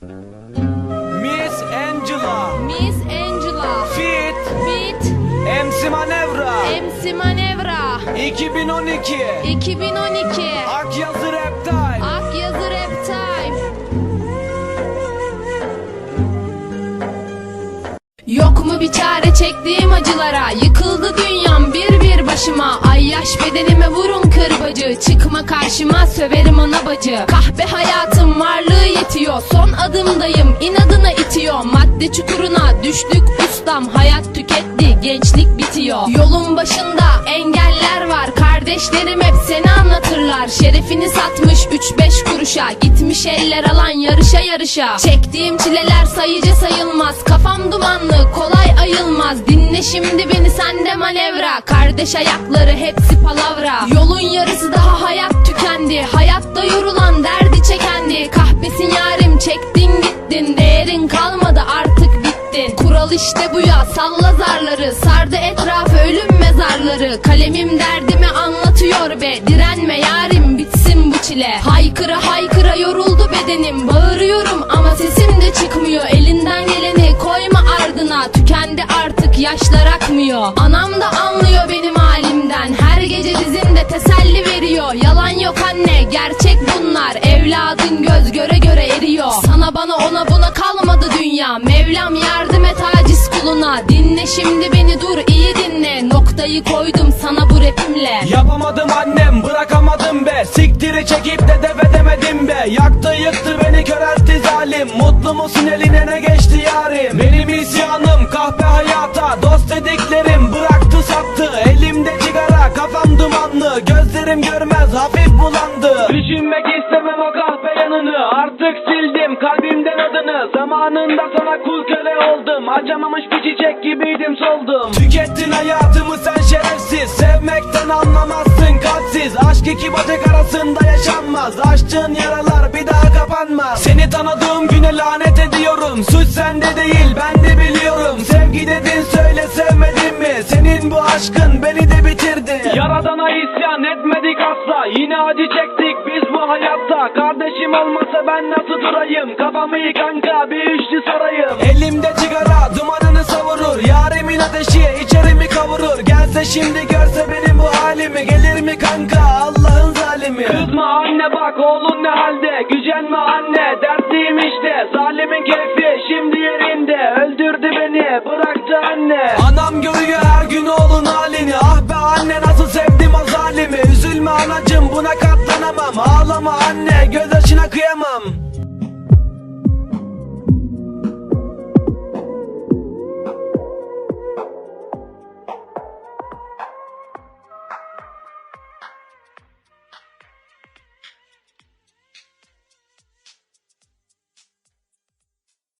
Miss Angela. Miss Angela. Fit. Fit. MC Manevra. MC Manevra. 2012 2012 Akyazı Rap Time Yok bir çare çektiğim acılara. Yıkıldı dünyam bir bir başıma. Ay yaş bedenime vurun kırbacı. Çıkma karşıma söverim ana bacı. Kahpe hayatım varlığı yetiyor. Son adımdayım inadına itiyor. Madde çukuruna düştük ustam. Hayat tüketti gençlik bitiyor. Yolun başında Kardeşlerim hep seni anlatırlar. Şerefini satmış 3-5 kuruşa. Gitmiş eller alan yarışa yarışa. Çektiğim çileler sayıcı sayılmaz. Kafam dumanlı kolay ayılmaz. Dinle şimdi beni sende manevra. Kardeş ayakları hepsi palavra. Yolun yarısı daha hayat tükendi. Hayatta yorulan derdi çekendi. Kahpesin yarim çektin gittin. Değerin kalmadı Kural işte bu ya salla zarları. Sardı etrafı ölüm mezarları. Kalemim derdimi anlatıyor be. Direnme yarim bitsin bu çile. Haykıra haykıra yoruldu bedenim. Bağırıyorum ama sesim de çıkmıyor. Elinden geleni koyma ardına. Tükendi artık yaşlar akmıyor. Anam da anlıyor benim halimden. Her gece dizimde teselli veriyor. Yalan yok anne gerçek bunlar. Evladın göz göre göre eriyor. Sana bana ona buna kalmadı dünya. Mevlam yardım et kuluna Dinle şimdi beni dur iyi dinle. Noktayı koydum sana bu rapimle. Yapamadım annem bırakamadım be. Siktiri çekip de def edemedim be. Yaktı yıktı beni köreltti zalim. Mutlu musun eline ne geçti yarim? Benim isyanım kahpe hayata. Dost dediklerim bıraktı sattı. Elimde sigara kafam dumanlı. Gözlerim görmez hafif bulandı. Düşünmek istemem o kahpe yanını. Artık sildim kalbimden adını. Zamanında sana kul oldum. Acamamış bir çiçek gibiydim soldum. Tükettin hayatımı sen şerefsiz. Sevmekten anlamazsın kalpsiz. Aşk iki bacak arasında yaşanmaz. Açtığın yaralar bir daha kapanmaz. Seni tanıdığım güne lanet ediyorum. Suç sende değil ben de biliyorum. Sevgi dedin söyle sevmedin Senin bu aşkın beni de bitirdi. Yaradana isyan etmedik asla. Yine acı çektik biz bu hayatta. Kardeşim olmasa ben nasıl durayım? Kafamı iyi kanka bir üçlü sorayım. Elimde sigara dumanını savurur. Yarimin ateşi içerimi kavurur. Gelse şimdi görse benim bu halimi. Gelir mi kanka Allah'ın zalimi? Kızma anne bak oğlun ne halde? Gücenme anne dertliyim işte. Zalimin keyfi Anacım buna katlanamam. Ağlama anne göz yaşına kıyamam.